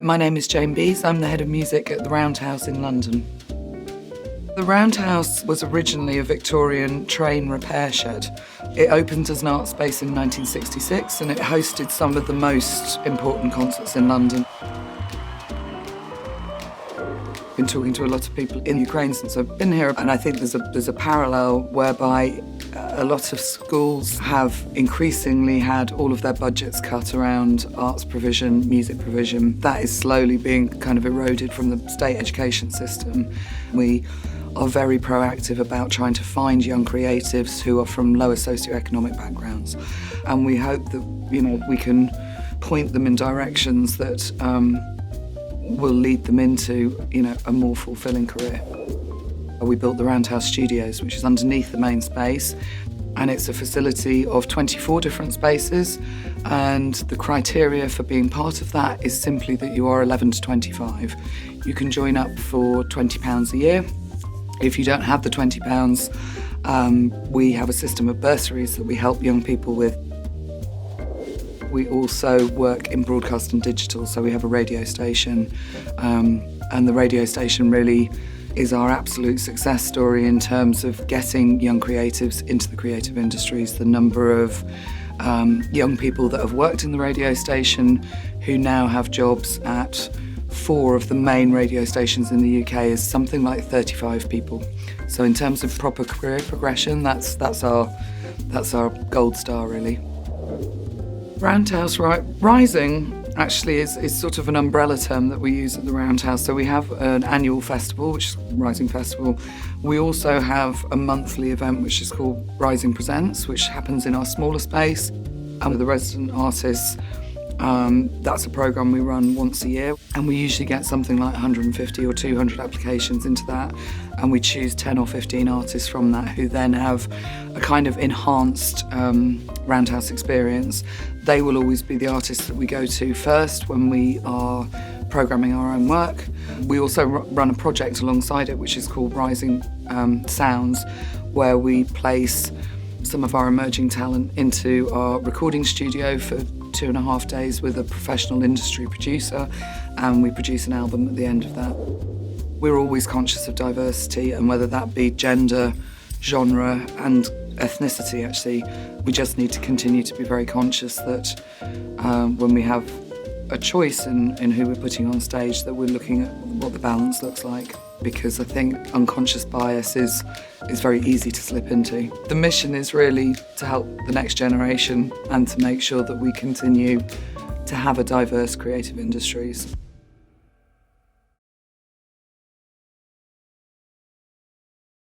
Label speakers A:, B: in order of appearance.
A: My name is Jane Bees. I'm the head of music at the Roundhouse in London. The Roundhouse was originally a Victorian train repair shed. It opened as an art space in 1966 and it hosted some of the most important concerts in London. I've been talking to a lot of people in Ukraine since I've been here, and I think there's a there's a parallel whereby a lot of schools have increasingly had all of their budgets cut around arts provision, music provision. That is slowly being kind of eroded from the state education system. We are very proactive about trying to find young creatives who are from lower socioeconomic backgrounds, and we hope that you know we can point them in directions that. Um, will lead them into, you know, a more fulfilling career. We built the Roundhouse Studios, which is underneath the main space, and it's a facility of 24 different spaces. And the criteria for being part of that is simply that you are 11 to 25. You can join up for £20 a year. If you don't have the £20, um, we have a system of bursaries that we help young people with. We also work in broadcast and digital, so we have a radio station, um, and the radio station really is our absolute success story in terms of getting young creatives into the creative industries. The number of um, young people that have worked in the radio station who now have jobs at four of the main radio stations in the UK is something like 35 people. So in terms of proper career progression, that's that's our that's our gold star really. Roundhouse Rising actually is, is sort of an umbrella term that we use at the Roundhouse. So we have an annual festival, which is Rising Festival. We also have a monthly event which is called Rising Presents, which happens in our smaller space. And the resident artists, um, that's a program we run once a year, and we usually get something like 150 or 200 applications into that, and we choose 10 or 15 artists from that who then have a kind of enhanced um, Roundhouse experience. They will always be the artists that we go to first when we are programming our own work. We also run a project alongside it, which is called Rising um, Sounds, where we place some of our emerging talent into our recording studio for two and a half days with a professional industry producer, and we produce an album at the end of that. We're always conscious of diversity, and whether that be gender, genre, and ethnicity, actually, we just need to continue to be very conscious that um, when we have a choice in, in who we're putting on stage, that we're looking at what the balance looks like because I think unconscious bias is is very easy to slip into. The mission is really to help the next generation and to make sure that we continue to have a diverse creative industries.